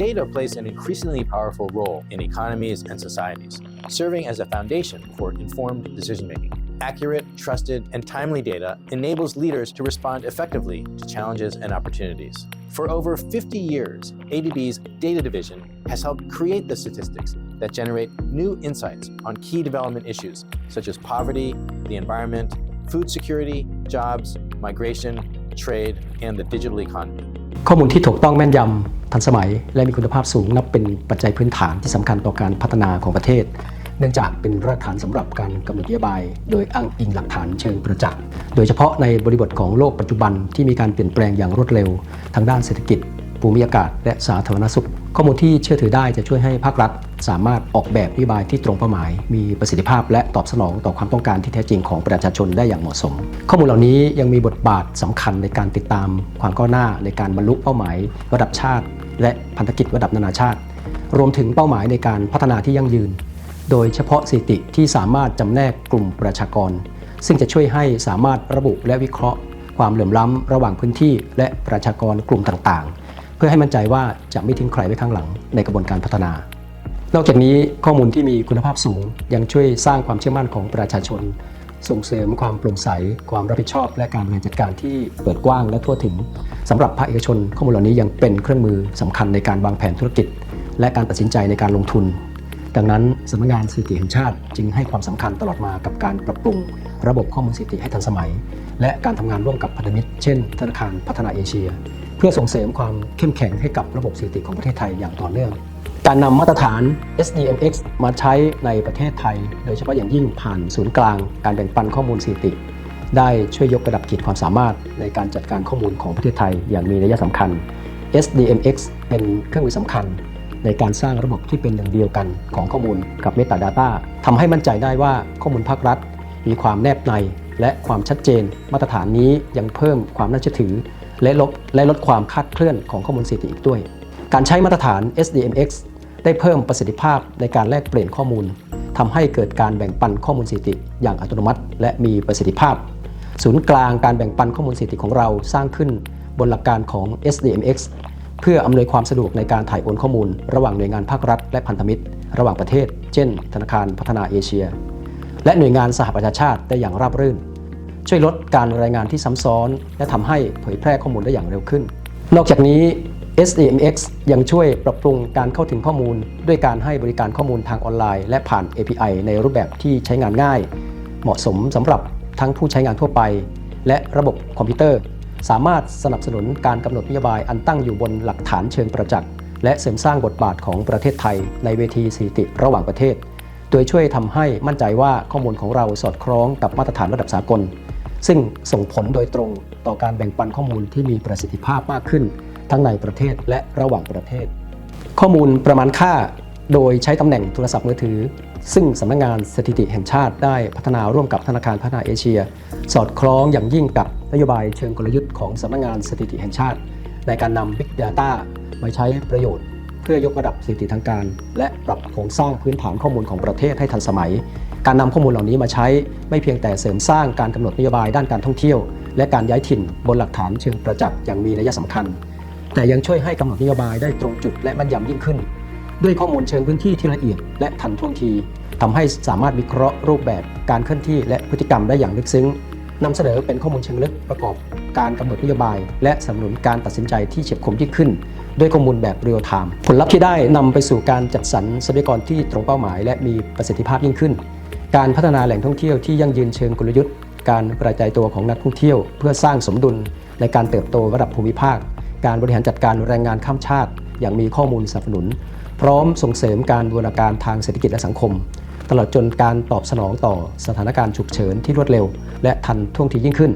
data plays an increasingly powerful role in economies and societies, serving as a foundation for informed decision making. Accurate, trusted, and timely data enables leaders to respond effectively to challenges and opportunities. For over 50 years, ADB's data division has helped create the statistics that generate new insights on key development issues such as poverty, the environment, food security, jobs, migration, trade, and the digital economy. ข้อมูลที่ถูกต้องแม่นยำ ทันสมัยและมีคุณภาพสูงนับเป็นปัจจัยพื้นฐานที่สำคัญต่อการพัฒนาของประเทศ เนื่องจากเป็นรากฐานสำหรับการกำหนดนโยบาย โดยอ้างอิงหลักฐานเชิงประจักษ์ โดยเฉพาะในบริบทของโลกปัจจุบันที่มีการเปลี่ยนแปลงอย่างรวดเร็ว ทางด้านเศรษฐกิจ ภูมิอากาศ และสาธารณสุข ข้อมูลที่เชื่อถือได้จะช่วยให้ภาครัฐ สามารถออกแบบนโยบายที่ตรงเป้าหมาย มีประสิทธิภาพ และตอบสนองต่อความต้องการที่แท้จริงของประชาชนได้อย่างเหมาะสม ข้อมูลเหล่านี้ยังมีบทบาทสำคัญในการติดตามความก้าวหน้าในการบรรลุเป้าหมาย ระดับชาติ และพันธกิจระดับนานาชาติ รวมถึงเป้าหมายในการพัฒนาที่ยั่งยืน โดยเฉพาะสิติที่สามารถจำแนกกลุ่มประชากร ซึ่งจะช่วยให้สามารถระบุและวิเคราะห์ ความเหลื่อมล้ำระหว่างพื้นที่ และประชากรกลุ่มต่างๆ เพื่อให้มั่นใจว่าจะไม่ทิ้งใครไว้ข้างหลังในกระบวนการพัฒนา นอกจากนี้ข้อมูลที่มีคุณภาพสูงยังช่วยสร้างความเชื่อมั่นของประชาชน ส่งเสริมความโปร่งใส ความรับผิดชอบ และการบริหารจัดการที่เปิดกว้างและทั่วถึงสำหรับภาคเอกชน ข้อมูลเหล่านี้ยังเป็นเครื่องมือสำคัญในการวางแผนธุรกิจ และการตัดสินใจในการลงทุน ดังนั้นสำนักงานสถิติแห่งชาติ จึงให้ความสำคัญตลอดมากับการปรับปรุง ระบบข้อมูลสถิติให้ทันสมัย และการทำงานร่วมกับพันธมิตร เช่น ธนาคารพัฒนาเอเชีย เพื่อส่งเสริมความเข้มแข็งให้กับระบบสถิติของประเทศไทยอย่างต่อเนื่อง การนำมาตรฐาน SDMX มาใช้ในประเทศไทย โดยเฉพาะอย่างยิ่งผ่านศูนย์กลาง การแบ่งปันข้อมูลสถิติ ได้ช่วยยกระดับขีดความสามารถในการจัดการข้อมูลของประเทศไทย อย่างมีนัยสำคัญ SDMX เป็นเครื่องมือสำคัญ ในการสร้างระบบที่เป็นหนึ่งเดียวกันของข้อมูลกับ Metadata ทำให้มั่นใจได้ว่าข้อมูลภาครัฐ มีความแนบใน และความชัดเจน มาตรฐานนี้ยังเพิ่มความน่าเชื่อถือ และลดและลดความคลาดเคลื่อนของข้อมูลสถิติอีกด้วย การใช้มาตรฐาน SDMX ได้เพิ่มประสิทธิภาพในการแลกเปลี่ยนข้อมูลทำให้เกิดการแบ่งปันข้อมูลสถิติ อย่างอัตโนมัติ และมีประสิทธิภาพ ศูนย์กลางการแบ่งปันข้อมูลสถิติของเราสร้างขึ้นบนหลักการของ SDMX เพื่ออำนวยความสะดวกในการถ่ายโอนข้อมูล ระหว่างหน่วยงานภาครัฐ และพันธมิตร ระหว่างประเทศ เช่น ธนาคารพัฒนาเอเชีย และหน่วยงานสหประชาชาติได้อย่างราบรื่น ช่วยลดการรายงานที่ซ้ำซ้อน และทำให้เผยแพร่ข้อมูลได้อย่างเร็วขึ้น นอกจากนี้ SDMX ยังช่วยปรับปรุงการเข้าถึงข้อมูล ด้วยการให้บริการข้อมูลทางออนไลน์ และผ่าน API ในรูปแบบที่ใช้งานง่าย เหมาะสมสำหรับทั้งผู้ใช้งานทั่วไป และระบบคอมพิวเตอร์ สามารถสนับสนุนการกำหนดนโยบายอันตั้งอยู่บนหลักฐานเชิงประจักษ์และเสริมสร้างบทบาทของประเทศไทย ในเวทีสถิติระหว่างประเทศ โดยช่วยทำให้มั่นใจว่าข้อมูลของเราสอดคล้องกับมาตรฐานระดับสากล ซึ่งส่งผลโดยตรงต่อการแบ่งปันข้อมูลที่มีประสิทธิภาพมากขึ้น ทั้งในประเทศและระหว่างประเทศ ข้อมูลประมาณค่าโดยใช้ตำแหน่งโทรศัพท์มือถือ ซึ่งสำนักงานสถิติแห่งชาติได้พัฒนาร่วมกับธนาคารพัฒนาเอเชีย สอดคล้องอย่างยิ่งกับนโยบายเชิงกลยุทธ์ของสำนักงานสถิติแห่งชาติ ในการนำ Big Data มาใช้ประโยชน์ เพื่อยกระดับสถิติทางการ และปรับโครงสร้างพื้นฐานข้อมูลของประเทศให้ทันสมัย การนำข้อมูลเหล่านี้มาใช้ไม่เพียงแต่เสริมสร้างการกำหนดนโยบายด้านการท่องเที่ยว และการย้ายถิ่นบนหลักฐานเชิงประจักษ์อย่างมีนัยสำคัญ แต่ยังช่วยให้กำหนดนโยบายได้ตรงจุดและแม่นยำยิ่งขึ้น ด้วยข้อมูลเชิงพื้นที่ที่ละเอียดและทันท่วงทีทำให้สามารถวิเคราะห์รูปแบบการเคลื่อนที่และพฤติกรรมได้อย่างลึกซึ้งนำเสนอเป็นข้อมูลเชิงลึกประกอบการกำหนดนโยบาย และสนับสนุนการตัดสินใจที่เฉียบคมยิ่งขึ้น ด้วยข้อมูลแบบเรียลไทม์ผลลัพธ์ที่ได้นำไปสู่การจัดสรรทรัพยากรที่ตรงเป้าหมาย และมีประสิทธิภาพยิ่งขึ้น การพัฒนาแหล่งท่องเที่ยวที่ยั่งยืนเชิงกลยุทธ์ การกระจายตัวของนักท่องเที่ยว เพื่อสร้างสมดุลในการเติบโตระดับภูมิภาค การบริหารจัดการแรงงานข้ามชาติ อย่างมีข้อมูลสนับสนุน พร้อมส่งเสริมการบูรณาการทางเศรษฐกิจและสังคม ตลอดจนการตอบสนองต่อสถานการณ์ฉุกเฉินที่รวดเร็ว และทันท่วงทียิ่งขึ้น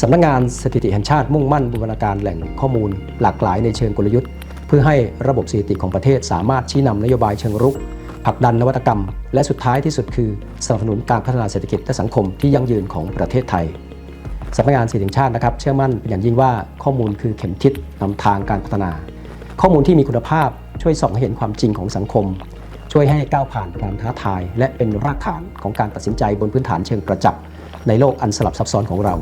สำนักงานสถิติแห่งชาติมุ่งมั่นบูรณาการแหล่งข้อมูล หลากหลายในเชิงกลยุทธ์ เพื่อให้ระบบสถิติของประเทศสามารถชี้นำนโยบายเชิงรุกผลักดันนวัตกรรม และสุดท้ายที่สุดคือสนับสนุนการพัฒนาเศรษฐกิจและสังคมที่ยั่งยืนของประเทศไทย สำนักงานสถิติแห่งชาตินะครับ เชื่อมั่นเป็นอย่างยิ่งว่าข้อมูลคือเข็มทิศนำทางการพัฒนา ข้อมูลที่มีคุณภาพช่วยส่องให้เห็นความจริงของสังคม ช่วยให้ก้าวผ่านความท้าทาย และเป็นรากฐานของการตัดสินใจบนพื้นฐานเชิงประจักษ์ในโลกอันสลับซับซ้อนของเรา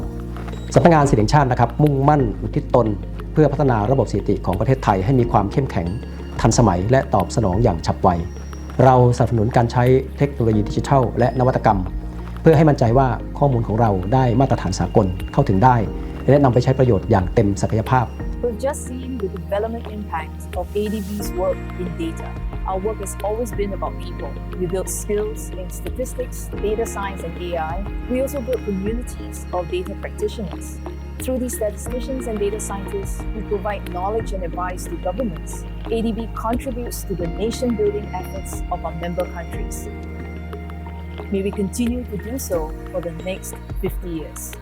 สำนักงานสถิติแห่งชาตินะครับ มุ่งมั่นอุทิศตน เพื่อพัฒนาระบบสถิติของประเทศไทยให้มีความเข้มแข็ง ทันสมัยและตอบสนองอย่างฉับไวเราสนับสนุนการใช้เทคโนโลยีดิจิทัล และนวัตกรรม พื่อให้มั่นใจว่าข้อมูลของเราได้มาตรฐานสากลเข้าถึงได้ และนำไปใช้ประโยชน์อย่างเต็มศักยภาพ We've just seen the development impact of ADB's work in data. Our work has always been about people. We build skills in statistics, data science, and AI. We also build communities of data practitioners. Through these statisticians and data scientists, we provide knowledge and advice to governments. ADB contributes to the nation building efforts of our member countries. May we continue to do so for the next 50 years.